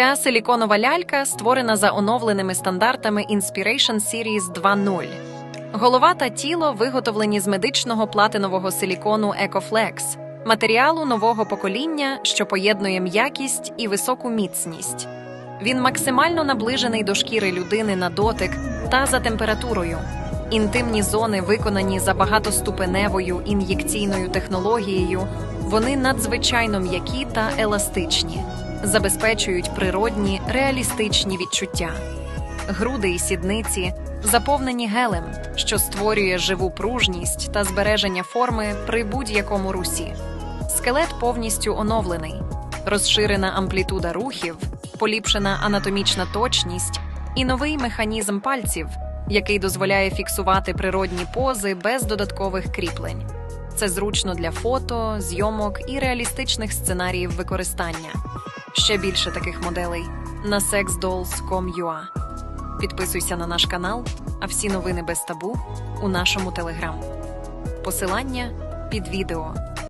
Ця силіконова лялька створена за оновленими стандартами Inspiration Series 2.0. Голова та тіло виготовлені з медичного платинового силікону EcoFlex, матеріалу нового покоління, що поєднує м'якість і високу міцність. Він максимально наближений до шкіри людини на дотик та за температурою. Інтимні зони виконані за багатоступеневою ін'єкційною технологією. Вони надзвичайно м'які та еластичні, забезпечують природні реалістичні відчуття. Груди і сідниці заповнені гелем, що створює живу пружність та збереження форми при будь-якому русі. Скелет повністю оновлений, розширена амплітуда рухів, поліпшена анатомічна точність і новий механізм пальців, який дозволяє фіксувати природні пози без додаткових кріплень. Це зручно для фото, зйомок і реалістичних сценаріїв використання. Ще більше таких моделей на sexdolls.com.ua. Підписуйся на наш канал, а всі новини без табу у нашому телеграм. Посилання під відео.